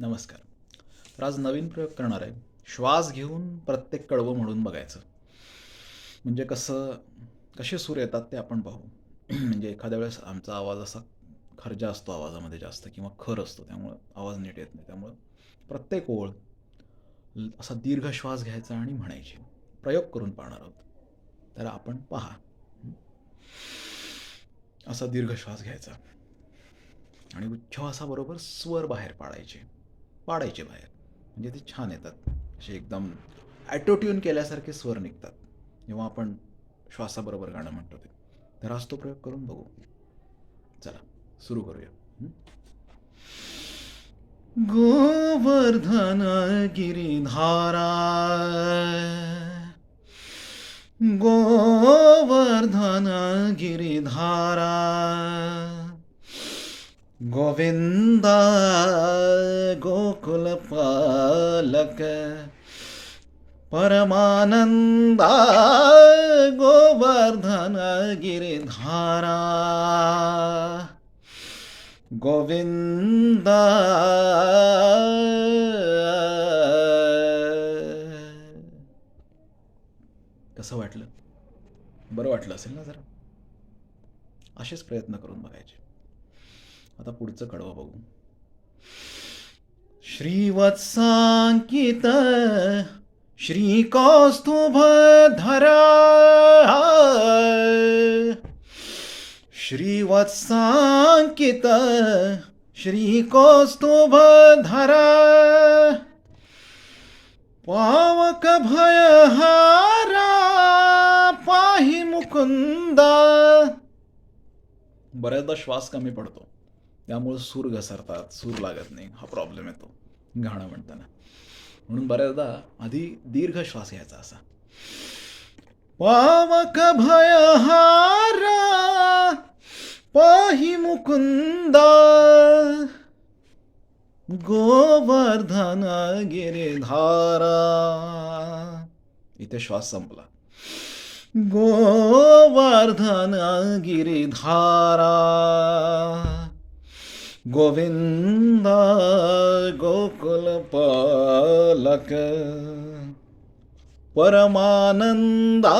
नमस्कार. तर आज नवीन प्रयोग करणार आहे. श्वास घेऊन प्रत्येक कडवं म्हणून बघायचं. म्हणजे कसं कसे सूर येतात ते आपण पाहू. म्हणजे एखाद्या वेळेस आमचा आवाज असा खर्जा असतो आवाजामध्ये जास्त किंवा खर असतो त्यामुळं आवाज नीट येत नाही. त्यामुळं प्रत्येक ओळ असा दीर्घ श्वास घ्यायचा आणि म्हणायची. प्रयोग करून पाहणार आहोत. तर आपण पहा. असा दीर्घ श्वास घ्यायचा. आणि उच्छ्वासाबरोबर स्वर बाहेर पाडायचे. पाडायचे बाहेर. म्हणजे ते छान येतात. असे एकदम ॲटोट्यून केल्यासारखे स्वर निघतात. जेव्हा आपण श्वासाबरोबर गाणं म्हणतो ते. तर आज तो प्रयोग करून बघू. चला सुरू करूया. गोवर्धन गिरिधारा गोवर्धन गिरिधारा गोविंदा गोकुलपालक परमानन्द गोवर्धन गिरिधारा। गोविंद। कसं वाटलं? बरं वाटलं असेल ना जरा? असेच प्रयत्न करून बघायचे. आता पुढचं कडवं बघू. श्रीवत्सांकित श्रीकौस्तुभधरा। श्रीवत्सांकित श्रीकौस्तुभधरा। पावक भयहारा पाहि मुकुंदा बऱ्याचदा श्वास कमी पडतो. त्यामुळे सूर घसरतात सूर लागत नाही हा प्रॉब्लेम येतो. गाणं म्हणताना. म्हणून बऱ्याचदा आधी दीर्घ श्वास घ्यायचा असा. पावक भयहारा पाही मुकुंदा. गोवर्धन गिरिधारा. इथे श्वास संपला. गोवर्धन गिरिधारा. गोविंद गोकुलपालक परमानंदा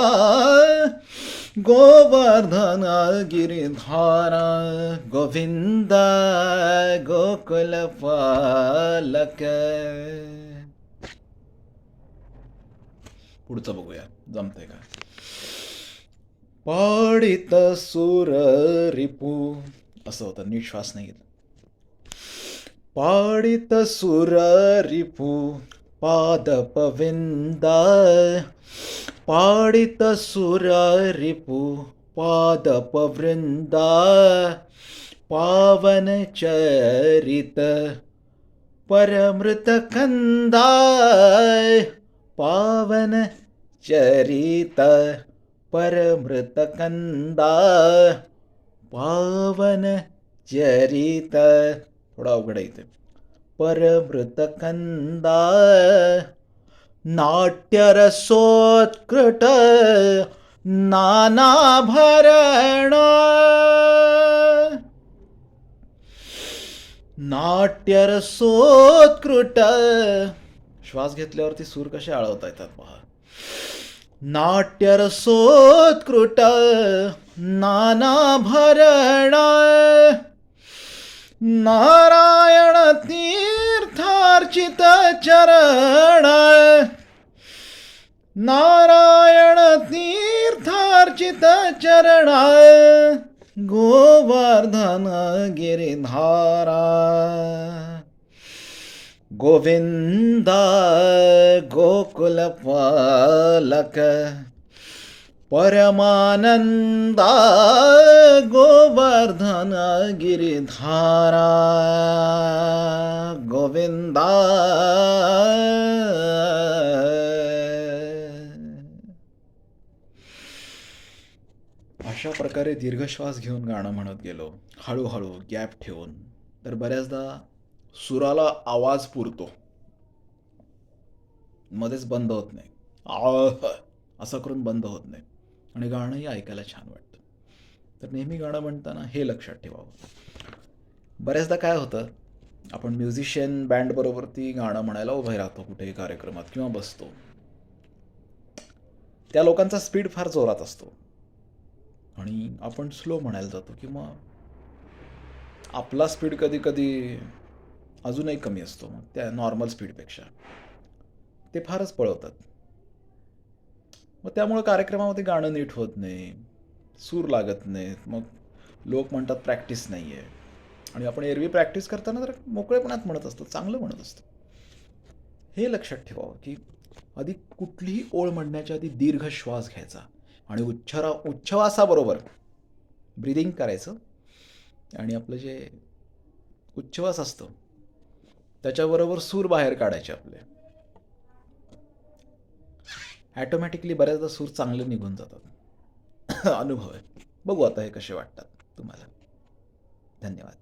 गोवर्धन गिरिधारा। गोविंद गोकुलपालक पुढचं बघूया जमतंय का? पडित सुर रिपू असं होतं नीट श्वास नाही घेत पाडित सुर रिपू पादपविंद। पाडित सुर रिपू पादपवृंद। पावन चरित परमृत कंदा पावन थोडा अवघड आहे इथे. परमृत कंदा नाट्यरसोत्कृट नानाभरण नाट्यरसोत्कृट. श्वास घेतल्यावरती सूर कसे आळवता येतात पहा. नाट्यरसोत्कृट नानाभरण नारायण तीर्थार्चित चरण। नारायण तीर्थार्चित चरण। गोवर्धन गिरिधारा। गोविंद गोकुलपालक परमानंदा गोवर्धन गिरिधारा गोविंद अशा प्रकारे दीर्घश्वास घेऊन गाणं म्हणत गेलो हळूहळू गॅप ठेवून. तर बऱ्याचदा सुराला आवाज पुरतो. मध्येच बंद होत नाही. असं करून बंद होत नाही. आणि गाणंही ऐकायला छान वाटतं. तर नेहमी गाणं म्हणताना हे लक्षात ठेवावं. बऱ्याचदा काय होतं आपण म्युझिशियन बँडबरोबर ती गाणं म्हणायला उभे राहतो कुठेही कार्यक्रमात किंवा बसतो. त्या लोकांचा स्पीड फार जोरात असतो. आणि आपण स्लो म्हणायला जातो किंवा आपला स्पीड कधी कधी अजूनही कमी असतो मग त्या नॉर्मल स्पीडपेक्षा ते फारच पळवतात. मग त्यामुळं कार्यक्रमामध्ये गाणं नीट होत नाही. सूर लागत नाहीत. मग लोक म्हणतात प्रॅक्टिस नाही आहे आणि आपण एरवी प्रॅक्टिस करताना तर मोकळेपणात म्हणत असतो चांगलं म्हणत असतो. हे लक्षात ठेवावं की आधी कुठलीही ओळ म्हणण्याच्या आधी दीर्घ श्वास घ्यायचा. आणि उच्छारा उच्छवासाबरोबर ब्रिदिंग करायचं. आणि आपलं जे उच्छ्वास असतं त्याच्याबरोबर सूर बाहेर काढायचे आपले. ॲटोमॅटिकली बऱ्याचदा सूर चांगले निघून जातात. अनुभव आहे बघू आता हे कसे वाटतात तुम्हाला. धन्यवाद.